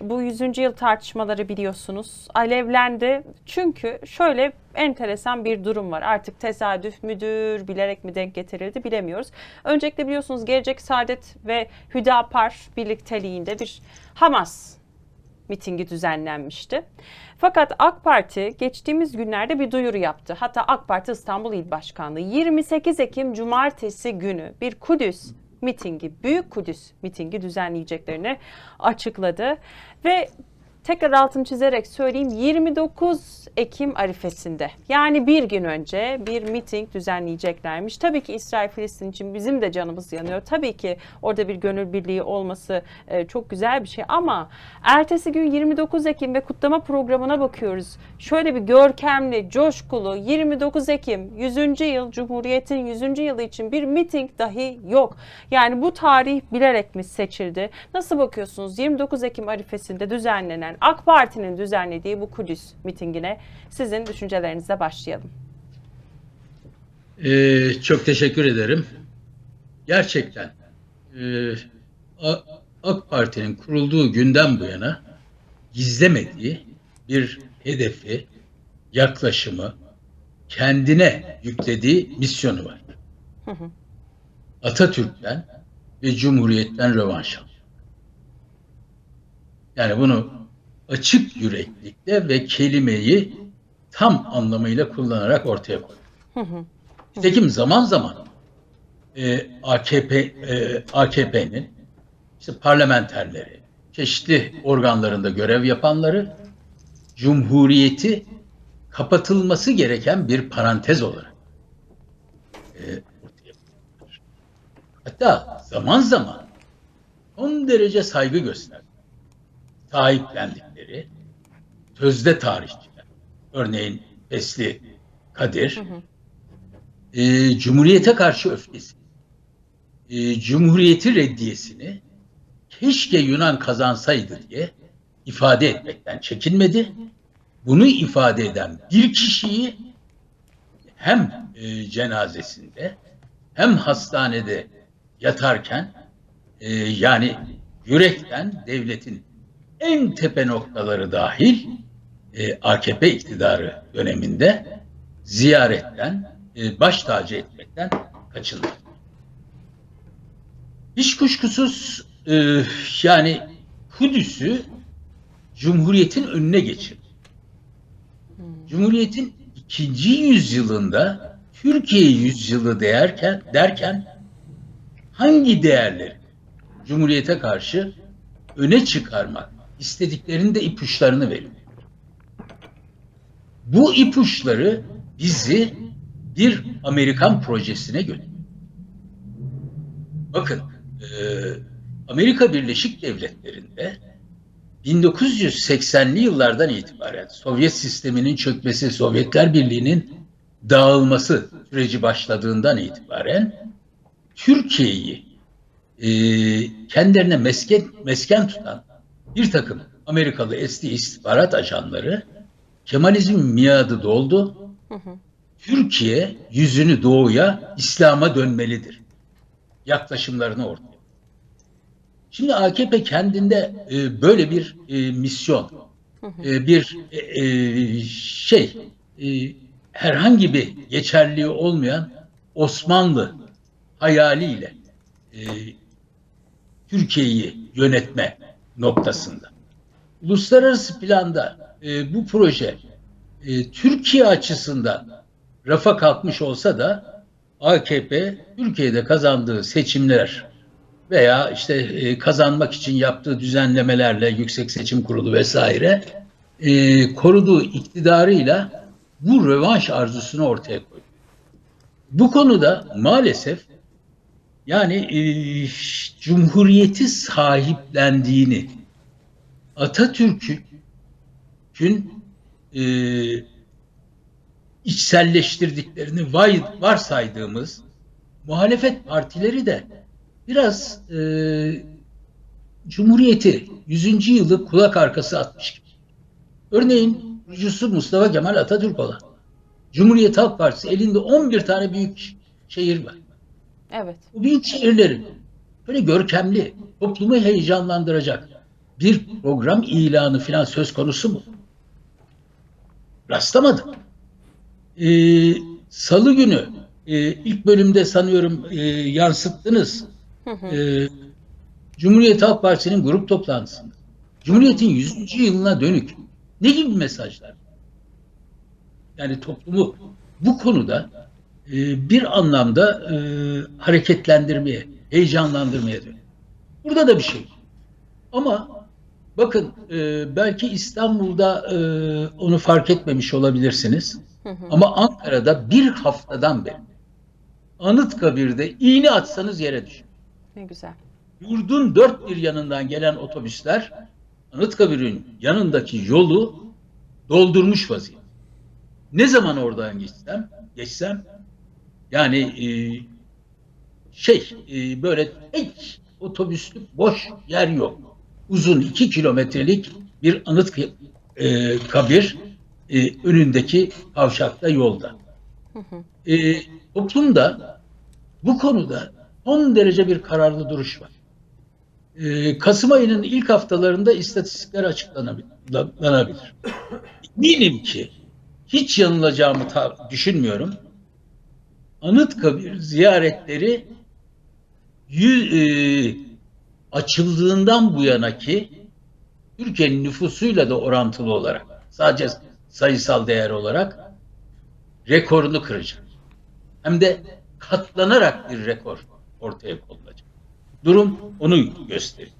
Bu 100. yıl tartışmaları biliyorsunuz alevlendi. Çünkü şöyle enteresan bir durum var. Artık tesadüf müdür, bilerek mi denk getirildi bilemiyoruz. Öncelikle biliyorsunuz Gelecek Saadet ve Hüdapar birlikteliğinde bir Hamas mitingi düzenlenmişti. Fakat AK Parti geçtiğimiz günlerde bir duyuru yaptı. Hatta AK Parti İstanbul İl Başkanlığı 28 Ekim Cumartesi günü bir Kudüs mitingi, Büyük Kudüs mitingi düzenleyeceklerini açıkladı. Ve tekrar altını çizerek söyleyeyim 29 Ekim arifesinde yani bir gün önce bir miting düzenleyeceklermiş. Tabii ki İsrail Filistin için bizim de canımız yanıyor. Tabii ki orada bir gönül birliği olması e, çok güzel bir şey ama ertesi gün 29 Ekim ve kutlama programına bakıyoruz. Şöyle bir görkemli, coşkulu 29 Ekim 100. yıl Cumhuriyet'in 100. yılı için bir miting dahi yok. Yani bu tarih bilerek mi seçildi? Nasıl bakıyorsunuz 29 Ekim arifesinde düzenlenen AK Parti'nin düzenlediği bu Kudüs mitingine sizin düşüncelerinizle başlayalım. Ee, çok teşekkür ederim. Gerçekten e, AK Parti'nin kurulduğu günden bu yana gizlemediği bir hedefi, yaklaşımı, kendine yüklediği misyonu var. Atatürk'ten ve Cumhuriyet'ten rövanş almak. Yani bunu açık yüreklikle ve kelimeyi tam anlamıyla kullanarak ortaya koydu. Nitekim zaman zaman e, AKP e, AKP'nin işte parlamenterleri, çeşitli organlarında görev yapanları Cumhuriyeti kapatılması gereken bir parantez olarak e, ortaya koydular. Hatta zaman zaman son derece saygı gösterdi. Sahiplendikleri sözde tarihçiler, örneğin Besli Kadir, e, Cumhuriyete karşı öfkesi, e, Cumhuriyeti reddiyesini keşke Yunan kazansaydı diye ifade etmekten çekinmedi. Bunu ifade eden bir kişiyi hem e, cenazesinde hem hastanede yatarken e, yani yürekten devletin en tepe noktaları dahil e, AKP iktidarı döneminde ziyaretten e, baş tacı etmekten kaçındı. Hiç kuşkusuz e, yani Kudüs'ü Cumhuriyet'in önüne geçirdi. Cumhuriyet'in ikinci yüzyılında Türkiye yüzyılı derken, derken hangi değerleri Cumhuriyet'e karşı öne çıkarmak istediklerinin de ipuçlarını veriyor. Bu ipuçları bizi bir Amerikan projesine götürdü. Bakın, e, Amerika Birleşik Devletleri'nde 1980'li yıllardan itibaren Sovyet sisteminin çökmesi, Sovyetler Birliği'nin dağılması süreci başladığından itibaren Türkiye'yi e, kendilerine mesken, mesken tutan bir takım Amerikalı eski istihbarat ajanları Kemalizm miadı doldu. Türkiye yüzünü doğuya, İslam'a dönmelidir. Yaklaşımlarını ortaya. Şimdi AKP kendinde e, böyle bir e, misyon, e, bir e, e, şey, e, herhangi bir geçerliği olmayan Osmanlı hayaliyle e, Türkiye'yi yönetme noktasında. Uluslararası planda e, bu proje e, Türkiye açısından rafa kalkmış olsa da AKP Türkiye'de kazandığı seçimler veya işte e, kazanmak için yaptığı düzenlemelerle Yüksek Seçim Kurulu vesaire e, koruduğu iktidarıyla bu rövanş arzusunu ortaya koydu. Bu konuda maalesef yani e, Cumhuriyeti sahiplendiğini Atatürk'ün e, içselleştirdiklerini vay, varsaydığımız muhalefet partileri de biraz e, Cumhuriyeti 100. yılı kulak arkası atmış gibi. Örneğin kurucusu Mustafa Kemal Atatürk olan Cumhuriyet Halk Partisi elinde 11 tane büyük şehir var. Evet. Bu büyük şehirlerin böyle görkemli, toplumu heyecanlandıracak, bir program ilanı falan söz konusu mu? Rastlamadım. Ee, Salı günü e, ilk bölümde sanıyorum e, yansıttınız. Ee, Cumhuriyet Halk Partisi'nin grup toplantısında. Cumhuriyet'in 100. yılına dönük ne gibi mesajlar? Yani toplumu bu konuda e, bir anlamda e, hareketlendirmeye, heyecanlandırmaya dönük. Burada da bir şey. Ama bakın e, belki İstanbul'da e, onu fark etmemiş olabilirsiniz. Ama Ankara'da bir haftadan beri Anıtkabir'de iğne atsanız yere düşer. Ne güzel. Yurdun dört bir yanından gelen otobüsler Anıtkabir'in yanındaki yolu doldurmuş vaziyette. Ne zaman oradan geçsem, geçsem yani e, şey e, böyle tek otobüslük boş yer yok. Uzun iki kilometrelik bir anıt e, kabir e, önündeki kavşakta yolda. E, toplumda bu konuda son derece bir kararlı duruş var. E, Kasım ayının ilk haftalarında istatistikler açıklanabilir. Eminim ki hiç yanılacağımı düşünmüyorum. Anıtkabir ziyaretleri yü- e, açıldığından bu yana ki Türkiye'nin nüfusuyla da orantılı olarak sadece sayısal değer olarak rekorunu kıracak. Hem de katlanarak bir rekor ortaya konulacak. Durum onu gösteriyor.